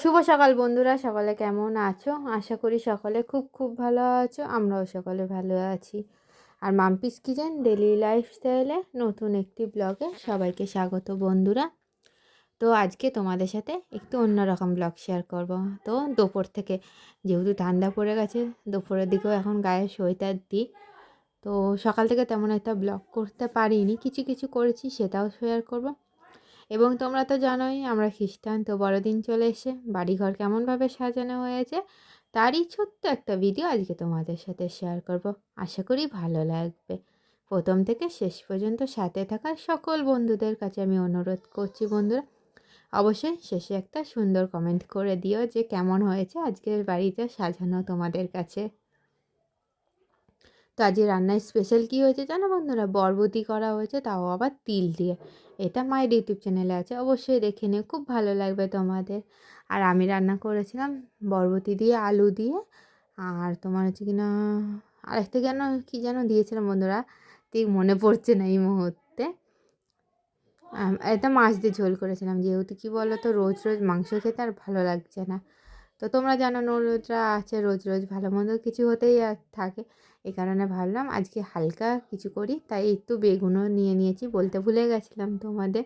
শুভ সকাল বন্ধুরা, সকলে কেমন আছো? আশা করি সকলে খুব খুব ভালো আছো, আমরাও সকলে ভালো আছি। আর মাম্পিস কিচেন ডেলি লাইফস্টাইলে নতুন একটি ব্লগে সবাইকে স্বাগত বন্ধুরা। তো আজকে তোমাদের সাথে একটু অন্যরকম ব্লগ শেয়ার করব। তো দুপুর থেকে যেহেতু ঠান্ডা পড়ে গেছে, দুপুরের দিকেও এখন গায়ে সোয়েটার দিই। তো সকাল থেকে তেমন একটা ব্লগ করতে পারিনি, কিছু কিছু করেছি সেটাও শেয়ার করব। এবং তোমরা তো জানোই, আমরা খ্রিস্টান, তো বড়দিন চলে এসে বাড়িঘর কেমনভাবে সাজানো হয়েছে, তারই ছোট্ট একটা ভিডিও আজকে তোমাদের সাথে শেয়ার করব। আশা করি ভালো লাগবে। প্রথম থেকে শেষ পর্যন্ত সাথে থাকা সকল বন্ধুদের কাছে আমি অনুরোধ করছি বন্ধুরা, অবশ্যই শেষে একটা সুন্দর কমেন্ট করে দিও যে কেমন হয়েছে আজকের বাড়িতে সাজানো তোমাদের কাছে। তো আজকে রান্নায় স্পেশাল কী হয়েছে জানো বন্ধুরা? বরবতি করা হয়েছে, তাও আবার তিল দিয়ে। এটা মায়ের ইউটিউব চ্যানেলে আছে, অবশ্যই দেখে নিও, খুব ভালো লাগবে তোমাদের। আর আমি রান্না করেছিলাম বরবতি দিয়ে, আলু দিয়ে, আর তোমার হচ্ছে কিনা আরেকটা যেন কী যেন দিয়েছিলাম বন্ধুরা, ঠিক মনে পড়ছে না এই মুহূর্তে। এটা মাছ দিয়ে ঝোল করেছিলাম, যেহেতু কী বলো তো রোজ রোজ মাংস খেতে আর ভালো লাগছে না। তো তোমরা জানো নরোজরা আছে রোজ রোজ ভালো মন্দ কিছু হতেই থাকে। এই কারণে ভাবলাম আজকে হালকা কিছু করি, তাই একটু বেগুনও নিয়ে নিয়েছি বলতে ভুলে গেছিলাম তোমাদের।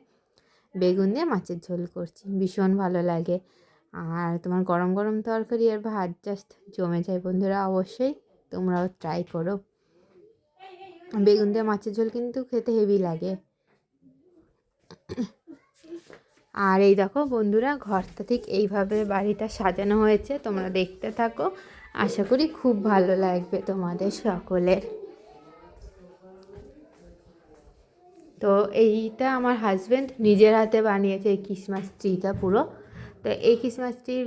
বেগুন দিয়ে মাছের ঝোল করছি, ভীষণ ভালো লাগে। আর তোমার গরম গরম তরকারি আর ভাত জাস্ট জমে যায় বন্ধুরা, অবশ্যই তোমরাও ট্রাই করো। বেগুন দিয়ে মাছের ঝোল কিন্তু খেতে হেভি লাগে। আর এই দেখো বন্ধুরা, ঘরটা ঠিক এইভাবে বাড়িটা সাজানো হয়েছে, তোমরা দেখতে থাকো। আশা করি খুব ভালো লাগবে তোমাদের সকলের। তো এইটা আমার হাজব্যান্ড নিজের হাতে বানিয়েছে, এই ক্রিসমাস ট্রিটা পুরো। তো এই ক্রিসমাস ট্রির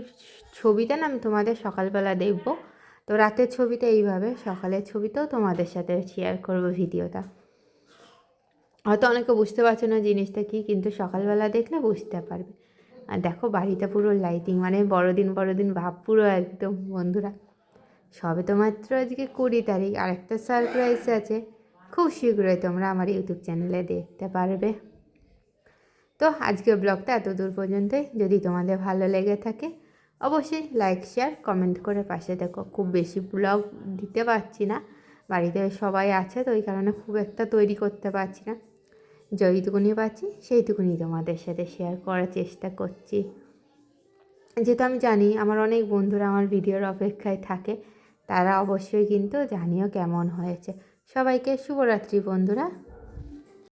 ছবিটা না আমি তোমাদের সকালবেলা দেখব। তো রাতের ছবিটা এইভাবে, সকালের ছবিটাও তোমাদের সাথে শেয়ার করব ভিডিওটা। হয়তো অনেকে বুঝতে পারছ না জিনিসটা কী, কিন্তু সকালবেলা দেখলে বুঝতে পারবে। আর দেখো বাড়িটা পুরো লাইটিং মানে বড়দিন বড়দিন ভাব পুরো একদম, বন্ধুরা। সবে তো মাত্র আজকে কুড়ি তারিখ, আরেকটা সারপ্রাইজ আছে। খুব শীঘ্রই তোমরা আমার ইউটিউব চ্যানেলে দেখতে পারবে। তো আজকের ব্লগটা এত দূর পর্যন্তই। যদি তোমাদের ভালো লেগে থাকে, অবশ্যই লাইক শেয়ার কমেন্ট করে পাশে দেখো। খুব বেশি ব্লগ দিতে পারছি না। বাড়িতে সবাই আছে, তো ওই কারণে খুব একটা তৈরি করতে পারছি না। যেইটুকুনি পাচ্ছি, সেইটুকুনি তোমাদের সাথে শেয়ার করার চেষ্টা করছি। যেহেতু আমি জানি আমার অনেক বন্ধুরা আমার ভিডিওর অপেক্ষায় থাকে, তারা অবশ্যই কিন্তু জানিও কেমন হয়েছে। সবাইকে শুভরাত্রি বন্ধুরা।